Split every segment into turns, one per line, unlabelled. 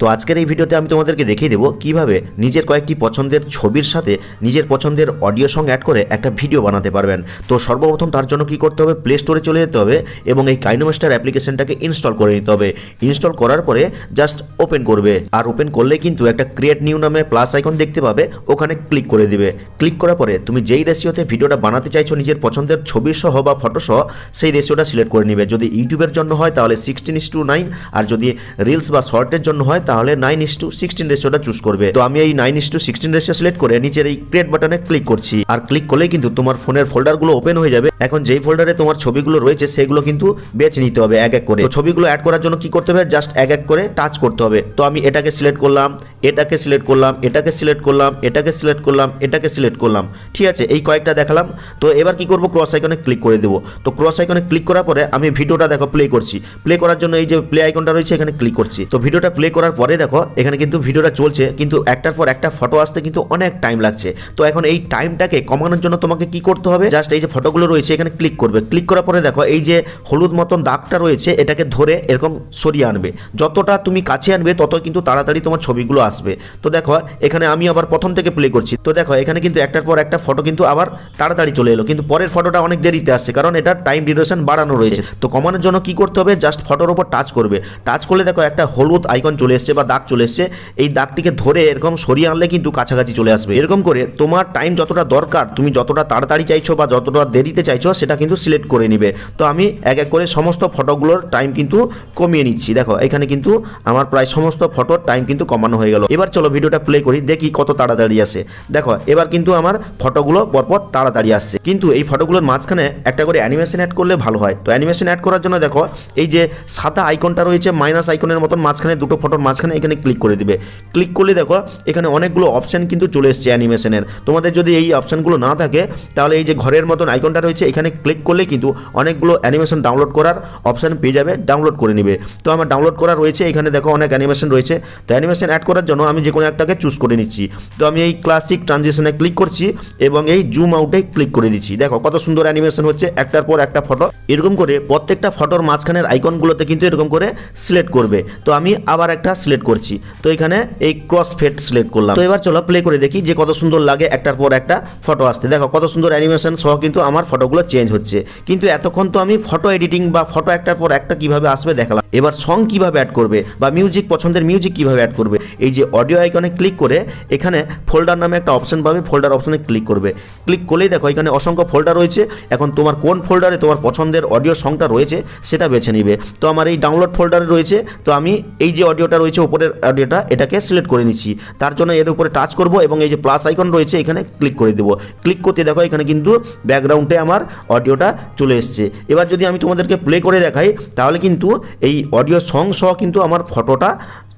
তো আজকের এই ভিডিওতে আমি তোমাদেরকে দেখিয়ে দেবো কীভাবে নিজের কয়েকটি পছন্দের ছবির সাথে নিজের পছন্দের অডিও সং অ্যাড করে একটা ভিডিও বানাতে পারবেন। তো সর্বপ্রথম তার জন্য কি করতে হবে? প্লে স্টোরে চলে যেতে হবে এবং এই কাইনোমাস্টার অ্যাপ্লিকেশনটাকে ইনস্টল করে নিতে হবে। ইনস্টল করার পরে জাস্ট ওপেন করবে। আর ওপেন করলে কিন্তু একটা ক্রিয়েট নিউ নামে প্লাস আইকন দেখতে পাবে। ওখানে ক্লিক করে দিবে। ক্লিক করার পরে তুমি যেই রেশিওতে ভিডিওটা বানাতে চাইছো নিজের পছন্দের ছবি সহ বা ফটো সহ, সেই রেশিওটা সিলেক্ট করে নিবে। যদি ইউটিউবের জন্য হয় তাহলে সিক্সটিন ইস টু নাইন আর যদি রিলস বা শর্টের জন্য হয় তাহলে নাইন ইস টু সিক্সটিন রেশিওটা চুজ করবে। তো আমি এই nine is to sixteen ratio select করে নিচের এই ক্রিয়েট বাটনে ক্লিক করছি। আর ক্লিক করলেই কিন্তু তোমার ফোনের ফোল্ডারগুলো ওপেন হয়ে যাবে। এখন যেই ফোল্ডারে তোমার ছবিগুলো রয়েছে, সেগুলো কিন্তু বেছে নিতে হবে এক এক করে। তো ছবিগুলো অ্যাড করার জন্য কি করতে হবে? জাস্ট এক এক করে টাচ করতে হবে। তো আমি এটাকে সিলেক্ট করলাম, এটাকে সিলেক্ট করলাম, এটাকে সিলেক্ট করলাম, এটাকে সিলেক্ট করলাম, এটাকে সিলেক্ট করলাম। ঠিক আছে, এই কয়েকটা দেখালাম। তো এবার কি করব? ক্রস আইকনে ক্লিক করে দেবো। তো ক্রস আইকনে ক্লিক করার পরে আমি ভিডিওটা দেখো প্লে করছি। প্লে করার জন্য এই যে প্লে আইকনটা রয়েছে, এখানে ক্লিক করছি। তো ভিডিওটা প্লে করার পরে দেখো, এখানে কিন্তু ভিডিওটা চলছে, কিন্তু একটার পর একটা ফটো আসতে কিন্তু অনেক টাইম লাগছে। তো এখন এই টাইমটাকে কমানোর জন্য তোমাকে কি করতে হবে? জাস্ট এই যে ফটোগুলো রয়েছে, এখানে ক্লিক করবে। ক্লিক করার পরে দেখো, এই যে হলুদ মতন দাগটা রয়েছে, এটাকে ধরে এরকম সরিয়ে আনবে। যতটা তুমি কাছে আনবে, তত কিন্তু তাড়াতাড়ি তোমার ছবিগুলো আসবে। তো দেখো, এখানে আমি আবার প্রথম থেকে প্লে করছি। তো দেখো, এখানে কিন্তু একটার পর একটা ফটো কিন্তু আবার তাড়াতাড়ি চলে এলো। কিন্তু পরের ফটোটা অনেক দেরিতে আসছে, কারণ এটা টাইম ডিউরেশন বাড়ানো রয়েছে। তো কমানোর জন্য কি করতে হবে? জাস্ট ফটোর উপর টাচ করবে। টাচ করলে দেখো, একটা হলুদ আইকন চলে বা দাগ চলে এসছে, এই দাগটিকে ধরে এরকম সরিয়ে আনলে কিন্তু কাছাকাছি চলে আসবে। এরকম করে তোমার টাইম যতটা দরকার, তুমি যতটা তাড়াতাড়ি চাইছো বা যতটা দেরিতে চাইছো, সেটা কিন্তু সিলেক্ট করে নিবে। তো আমি এক এক করে সমস্ত ফটোগুলোর টাইম কিন্তু কমিয়ে নিচ্ছি। দেখো, এখানে কিন্তু আমার প্রায় সমস্ত ফটোর টাইম কিন্তু কমানো হয়ে গেল। এবার চলো ভিডিওটা প্লে করি, দেখি কত তাড়াতাড়ি আসে। দেখো, এবার কিন্তু আমার ফটোগুলো পরপর তাড়াতাড়ি আসছে। কিন্তু এই ফটোগুলোর মাঝখানে একটা করে অ্যানিমেশন অ্যাড করলে ভালো হয়। তো অ্যানিমেশন অ্যাড করার জন্য দেখো, এই যে সাদা আইকনটা রয়েছে মাইনাস আইকনের মতন মাঝখানে দুটো ফটোর মাঝখানে এখানে ক্লিক করে দিবে। ক্লিক করলে দেখো, এখানে অনেকগুলো অপশান কিন্তু চলে এসছে অ্যানিমেশনের তোমাদের যদি এই অপশনগুলো না থাকে, তাহলে এই যে ঘরের মতন আইকনটা রয়েছে, এখানে ক্লিক করলে কিন্তু অনেকগুলো অ্যানিমেশন ডাউনলোড করার অপশন পেয়ে যাবে ডাউনলোড করে নিবে। তো আমার ডাউনলোড করা রয়েছে, এখানে দেখো অনেক অ্যানিমেশন রয়েছে। তো অ্যানিমেশন অ্যাড করার জন্য আমি যে কোনো একটাকে চুজ করে নিচ্ছি। তো আমি এই ক্লাসিক ট্রানজেকশনে ক্লিক করছি এবং এই জুম আউটে ক্লিক করে দিচ্ছি। দেখো কত সুন্দর অ্যানিমেশন হচ্ছে, একটার পর একটা ফটো এরকম করে প্রত্যেকটা ফটোর মাঝখানের আইকনগুলোতে কিন্তু এরকম করে সিলেক্ট করবে। তো আমি আবার একটা সিলেক্ট করছি। তো এখানে এই ক্রস ফেট সিলেক্ট করলাম। তো এবার চলো প্লে করে দেখি যে কত সুন্দর লাগে একটার পর একটা ফটো আসতে। দেখো কত সুন্দর অ্যানিমেশন সহ কিন্তু আমার ফটোগুলো চেঞ্জ হচ্ছে। কিন্তু এতক্ষণ তো আমি ফটো এডিটিং বা ফটো একটার পর একটা কীভাবে আসবে দেখালাম। এবার সং কীভাবে অ্যাড করবে বা মিউজিক পছন্দের মিউজিক কীভাবে অ্যাড করবে। এই যে অডিও আইকনে ক্লিক করে এখানে ফোল্ডার নামে একটা অপশন পাবে ফোল্ডার অপশনে ক্লিক করবে। ক্লিক করলেই দেখো এখানে অসংখ্য ফোল্ডার রয়েছে। এখন তোমার কোন ফোল্ডারে তোমার পছন্দের অডিও সংটা রয়েছে সেটা বেছে নিবে। তো আমার এই ডাউনলোড ফোল্ডারে রয়েছে। তো আমি এই যে অডিওটা রয়েছে উপরের অডিওটা এটাকে সিলেক্ট করে নিচ্ছি। তার জন্য এর উপরে টাচ করব এবং এই যে প্লাস আইকন রয়েছে, এখানে ক্লিক করে দেবো। ক্লিক করতে দেখো, এখানে কিন্তু ব্যাকগ্রাউন্ডে আমার অডিওটা চলে এসছে। এবার যদি আমি তোমাদেরকে প্লে করে দেখাই, তাহলে কিন্তু এই অডিও সং সহ কিন্তু আমার ফটোটা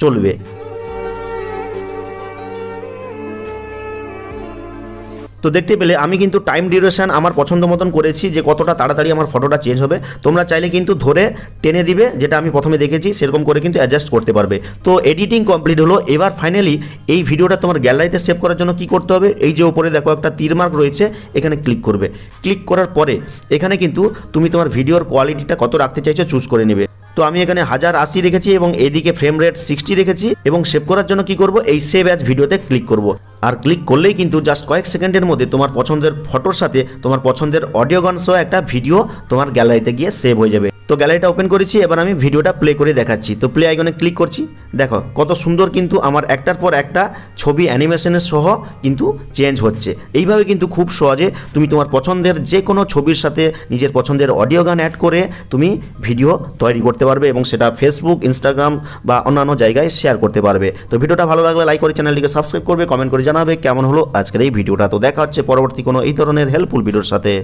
চলবে। তো দেখতে পেলে আমি কিন্তু টাইম ডিউরেশান আমার পছন্দ মতন করেছি যে কতটা তাড়াতাড়ি আমার ফটোটা চেঞ্জ হবে। তোমরা চাইলে কিন্তু ধরে টেনে দিবে, যেটা আমি প্রথমে দেখেছি, সেরকম করে কিন্তু অ্যাডজাস্ট করতে পারবে। তো এডিটিং কমপ্লিট হলো। এবার ফাইনালি এই ভিডিওটা তোমার গ্যালারিতে সেভ করার জন্য কি করতে হবে? এই যে ওপরে দেখো একটা তীর মার্ক রয়েছে, এখানে ক্লিক করবে। ক্লিক করার পরে এখানে কিন্তু তুমি তোমার ভিডিওর কোয়ালিটিটা কত রাখতে চাইছো চুজ করে নেবে। তো আমি এখানে হাজার আশি রেখেছি এবং এদিকে ফ্রেম রেট সিক্সটি রেখেছি এবং সেভ করার জন্য কি করব? এই সেভ অ্যাজ ভিডিওতে ক্লিক করব। আর ক্লিক করলেই কিন্তু জাস্ট কয়েক সেকেন্ডের মধ্যে তোমার পছন্দের ফটোর সাথে তোমার পছন্দের অডিও গান সহ একটা ভিডিও তোমার গ্যালারিতে গিয়ে সেভ হয়ে যাবে। তো গ্যালারিটা ওপেন করেছি, এবার আমি ভিডিওটা প্লে করে দেখাচ্ছি। তো প্লে আইকনে ক্লিক করছি, দেখো, কত সুন্দর কিন্তু আমার একটার পর একটা ছবি অ্যানিমেশনের সহ কিন্তু চেঞ্জ হচ্ছে। এইভাবে কিন্তু খুব সহজে তুমি তোমার পছন্দের যে কোনো ছবির সাথে নিজের পছন্দের অডিও গান অ্যাড করে তুমি ভিডিও তৈরি করতে পারবে এবং সেটা ফেসবুক ইনস্টাগ্রাম বা অন্যান্য জায়গায় শেয়ার করতে পারবে। তো ভিডিওটা ভালো লাগলে লাইক করে চ্যানেলটিকে সাবস্ক্রাইব করবে কমেন্ট করে জানাবে কেমন হলো আজকের এই ভিডিওটা তো দেখা হচ্ছে পরবর্তী কোনো এই ধরনের হেল্পফুল ভিডিওর সাথে।